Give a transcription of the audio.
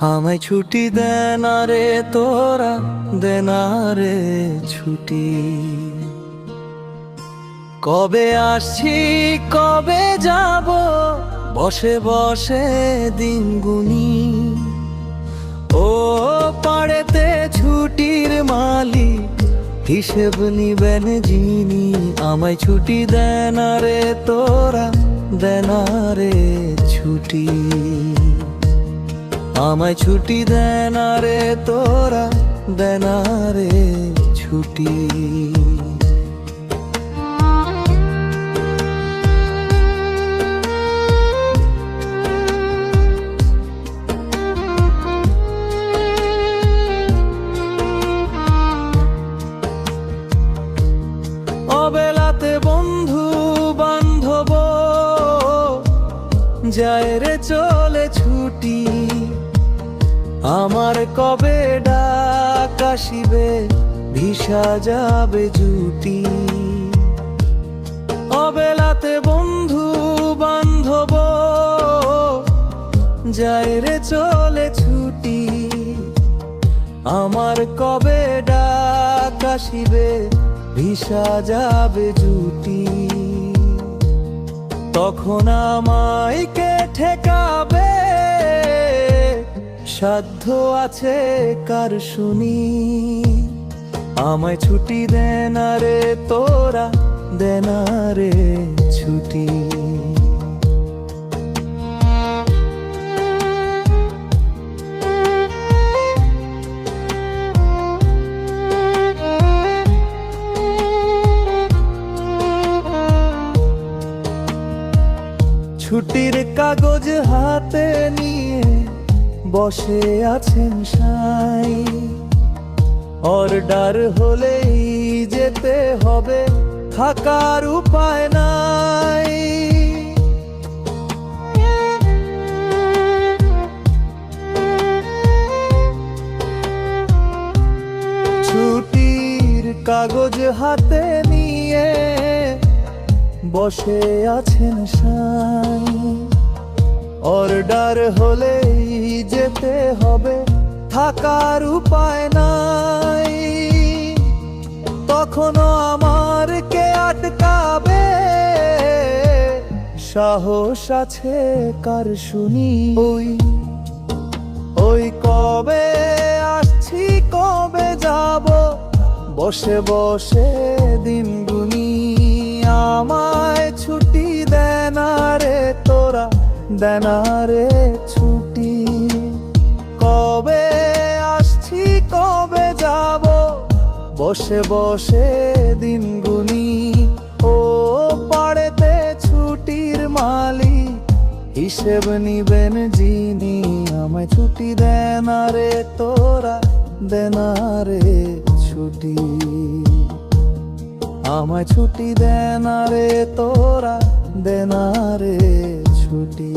আমায় ছুটি দেনা রে তোরা দেন রে ছুটি। কবে আসছি, কবে যাব, বসে বসে দিন গুনি। ও পাড়েতে ছুটির মালিক, হিসেব নিবেন যিনি। আমায় ছুটি দেন রে তোরা দেন রে ছুটি। আমায় ছুটি দেন রে, তোরা দেন রে ছুটি। অবেলাতে বন্ধু বান্ধব, যায় রে চলে ছুটি। আমার কবে ডাক আসিবে? ভিসা যাবে জুটি। অবেলাতে বন্ধু বান্ধব, যায় রে চলে ছুটি। আমার কবে ডাক আসিবে? ভিসা যাবে জুটি। তখন আমায় কে ঠেকাবে? সাধ্য আছে কার শুনি? আমায় ছুটি দেন রে, তোরা দেন রে ছুটি। ছুটির কাগজ হাতে নিয়ে বসে আছেন সাই। অর্ডার হলেই যেতে হবে, থাকার উপায় নাই। ছুটির কাগজ হাতে নিয়ে বসে আছেন সাই। অর্ডার হলেই যেতে হবে থাকার উপায় নাই তখনও আমার কে আটকাবে সাহস আছে কার শুনি। ওই ওই কবে আসছি, কবে যাব? বসে বসে দিন গুনি আমায় তোরা দেন রে ছুটি। কবে আসছি, কবে যাব? বসে বসে দিন গুনি। ও পাড়েতে ছুটির মালিক, হিসেব নিবেন যিনি। আমায় ছুটি দেন রে তোরা দেন রে ছুটি। আমায় ছুটি দেন রে তোরা দেন রে ছুটি।